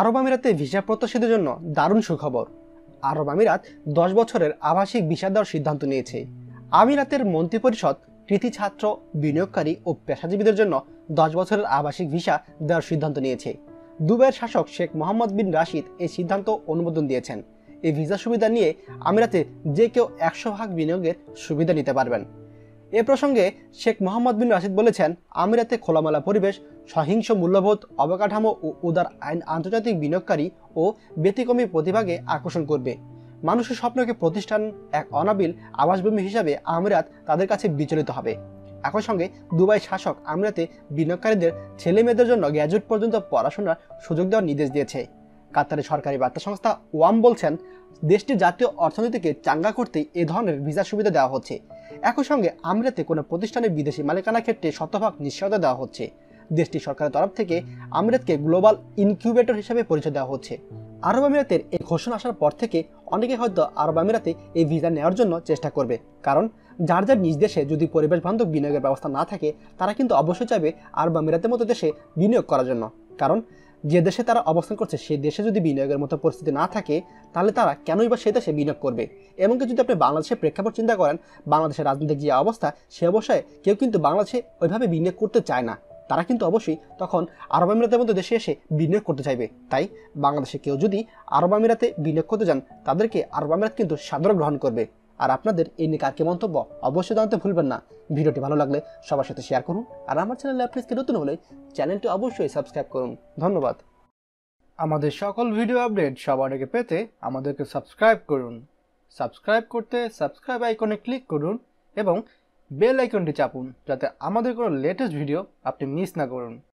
আরব আমিরাতে ভিসা প্রত্যাশীদের জন্য দারুণ সুখবর। আরব আমিরাত দশ বছরের আবাসিক ভিসা দেওয়ার সিদ্ধান্ত নিয়েছে। আমিরাতের মন্ত্রিপরিষদ কৃতি ছাত্র, বিনিয়োগকারী ও পেশাজীবীদের জন্য দশ বছরের আবাসিক ভিসা দেওয়ার সিদ্ধান্ত নিয়েছে। দুবাইয়ের শাসক শেখ মোহাম্মদ বিন রাশিদ এই সিদ্ধান্ত অনুমোদন দিয়েছেন। এই ভিসা সুবিধা নিয়ে আমিরাতে যে কেউ একশো ভাগ বিনিয়োগের সুবিধা নিতে পারবেন। এ প্রসঙ্গে শেখ মোহাম্মদ বিন রাশিদ বলেছেন, আমিরাতে খোলামেলা পরিবেশ, সহিংস মূল্যবোধ, অবকাঠামো ও উদার আইন আন্তর্জাতিক বিনিয়োগকারী ও ব্যতিক্রমী প্রতিভাকে আকর্ষণ করবে। মানুষের স্বপ্নকে প্রতিষ্ঠান এক অনাবিল আবাসভূমি হিসাবে আমিরাত তাদের কাছে বিচলিত হবে। একই সঙ্গে দুবাই শাসক আমিরাতে বিনিয়োগকারীদের ছেলে মেয়েদের জন্য গ্র্যাজুয়েট পর্যন্ত পড়াশোনার সুযোগ দেওয়ার নির্দেশ দিয়েছে। কাতারের সরকারি বার্তা সংস্থা ওয়াম বলছেন, দেশটির জাতীয় অর্থনীতিকে চাঙ্গা করতে এ ধরনের ভিসা সুবিধা দেওয়া হচ্ছে। একই সঙ্গে আমিরাতে কোনো প্রতিষ্ঠানের বিদেশি মালিকানা ক্ষেত্রে শতভাগ নিশ্চয়তা দেওয়া হচ্ছে। দেশটির সরকারের তরফ থেকে আমিরাতকে গ্লোবাল ইনকিউবেটর হিসেবে পরিচয় দেওয়া হচ্ছে। আরব আমিরাতের এই ঘোষণা আসার পর থেকে অনেকে হয়তো আরব আমিরাতে এই ভিসা নেওয়ার জন্য চেষ্টা করবে। কারণ, যার যার নিজ দেশে যদি পরিবেশ বান্ধব বিনিয়োগের ব্যবস্থা না থাকে, তারা কিন্তু অবশ্যই চাইবে আরব আমিরাতের মতো দেশে বিনিয়োগ করার জন্য। কারণ যে দেশে তারা অবস্থান করছে সেই দেশে যদি বিনিয়োগের মতো পরিস্থিতি না থাকে, তাহলে তারা কেনই বা সে দেশে বিনিয়োগ করবে? এমনকি যদি আপনি বাংলাদেশের প্রেক্ষাপট চিন্তা করেন, বাংলাদেশের রাজনৈতিক যে অবস্থা, সে অবস্থায় কেউ কিন্তু বাংলাদেশে ওইভাবে বিনিয়োগ করতে চায় না। তারা কিন্তু অবশ্যই তখন আরব আমিরাতের মতো দেশে এসে বিনিয়োগ করতে চাইবে। তাই বাংলাদেশে কেউ যদি আরব আমিরাতে বিনিয়োগ করতে যান, তাদেরকে আরব আমিরাত কিন্তু সাদর গ্রহণ করবে। আর আপনাদের এই নিয়ে কার কি মন্তব্য, অবশ্যই জানতে ভুলবেন না। ভিডিওটি ভালো লাগলে সবার সাথে শেয়ার করুন আর আমার চ্যানেলে আপনি আজকে নতুন হলে চ্যানেলটি অবশ্যই সাবস্ক্রাইব করুন। ধন্যবাদ। আমাদের সকল ভিডিও আপডেট সবার আগে পেতে আমাদেরকে সাবস্ক্রাইব করুন। সাবস্ক্রাইব করতে সাবস্ক্রাইব আইকনে ক্লিক করুন এবং বেল আইকনটি চাপুন যাতে আমাদের কোনো লেটেস্ট ভিডিও আপনি মিস না করুন।